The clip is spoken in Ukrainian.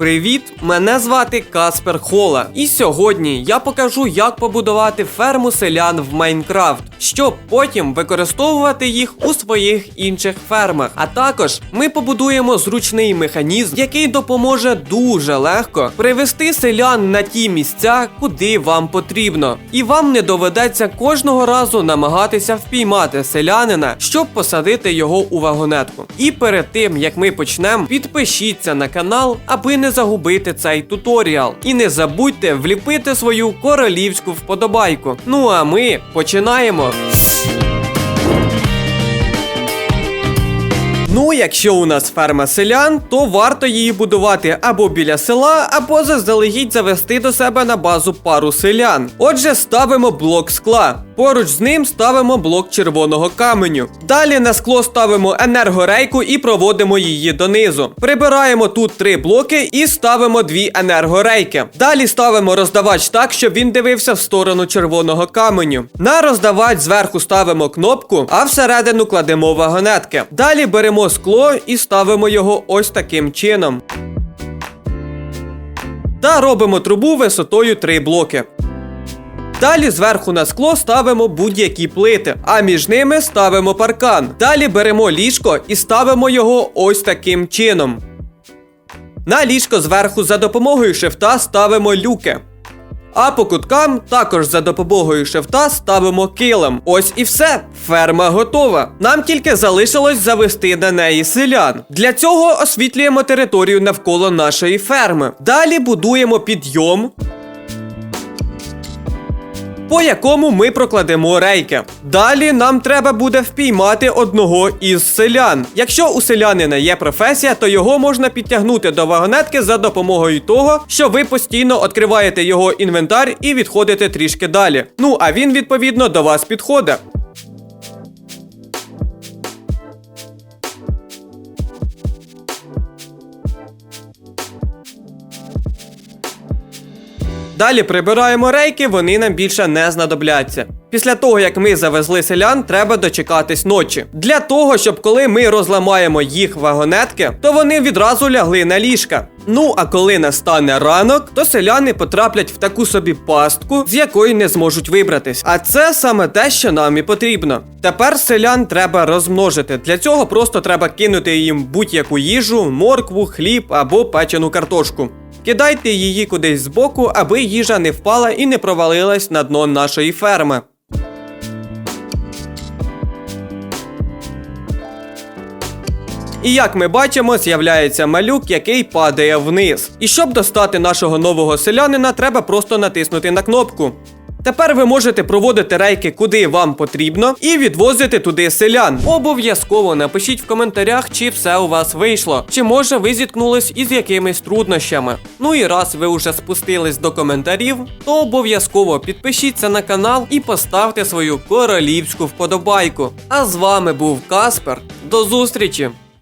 Привіт! Мене звати Каспер Хола. І сьогодні я покажу, як побудувати ферму селян в Майнкрафт, щоб потім використовувати їх у своїх інших фермах. А також ми побудуємо зручний механізм, який допоможе дуже легко привести селян на ті місця, куди вам потрібно. І вам не доведеться кожного разу намагатися впіймати селянина, щоб посадити його у вагонетку. І перед тим як ми почнемо, підпишіться на канал, аби не загубити цей туторіал. І не забудьте вліпити свою королівську вподобайку. Ну а ми починаємо. Ну, якщо у нас ферма селян, то варто її будувати або біля села, або заздалегідь завести до себе на базу пару селян. Отже, ставимо блок скла. Поруч з ним ставимо блок червоного каменю. Далі на скло ставимо енергорейку і проводимо її донизу. Прибираємо тут три блоки і ставимо дві енергорейки. Далі ставимо роздавач так, щоб він дивився в сторону червоного каменю. На роздавач зверху ставимо кнопку, а всередину кладемо вагонетки. Далі беремо скло і ставимо його ось таким чином. Та робимо трубу висотою 3 блоки. Далі зверху на скло ставимо будь-які плити, а між ними ставимо паркан. Далі беремо ліжко і ставимо його ось таким чином. На ліжко зверху за допомогою шифта ставимо люки. А по куткам також за допомогою шифта ставимо килим. Ось і все. Ферма готова. Нам тільки залишилось завести на неї селян. Для цього освітлюємо територію навколо нашої ферми. Далі будуємо підйом по якому ми прокладемо рейки. Далі нам треба буде впіймати одного із селян. Якщо у селянина є професія, то його можна підтягнути до вагонетки за допомогою того, що ви постійно відкриваєте його інвентар і відходите трішки далі. Ну а він відповідно до вас підходить. Далі прибираємо рейки, вони нам більше не знадобляться. Після того, як ми завезли селян, треба дочекатись ночі. Для того, щоб коли ми розламаємо їх вагонетки, то вони відразу лягли на ліжка. Ну а коли настане ранок, то селяни потраплять в таку собі пастку, з якої не зможуть вибратись. А це саме те, що нам і потрібно. Тепер селян треба розмножити. Для цього просто треба кинути їм будь-яку їжу, моркву, хліб або печену картошку. Кидайте її кудись збоку, аби їжа не впала і не провалилась на дно нашої ферми. І як ми бачимо, з'являється малюк, який падає вниз. І щоб достати нашого нового селянина, треба просто натиснути на кнопку. Тепер ви можете проводити рейки куди вам потрібно і відвозити туди селян. Обов'язково напишіть в коментарях, чи все у вас вийшло, чи може ви зіткнулись із якимись труднощами. Ну і раз ви вже спустились до коментарів, то обов'язково підпишіться на канал і поставте свою королівську вподобайку. А з вами був Каспер. До зустрічі!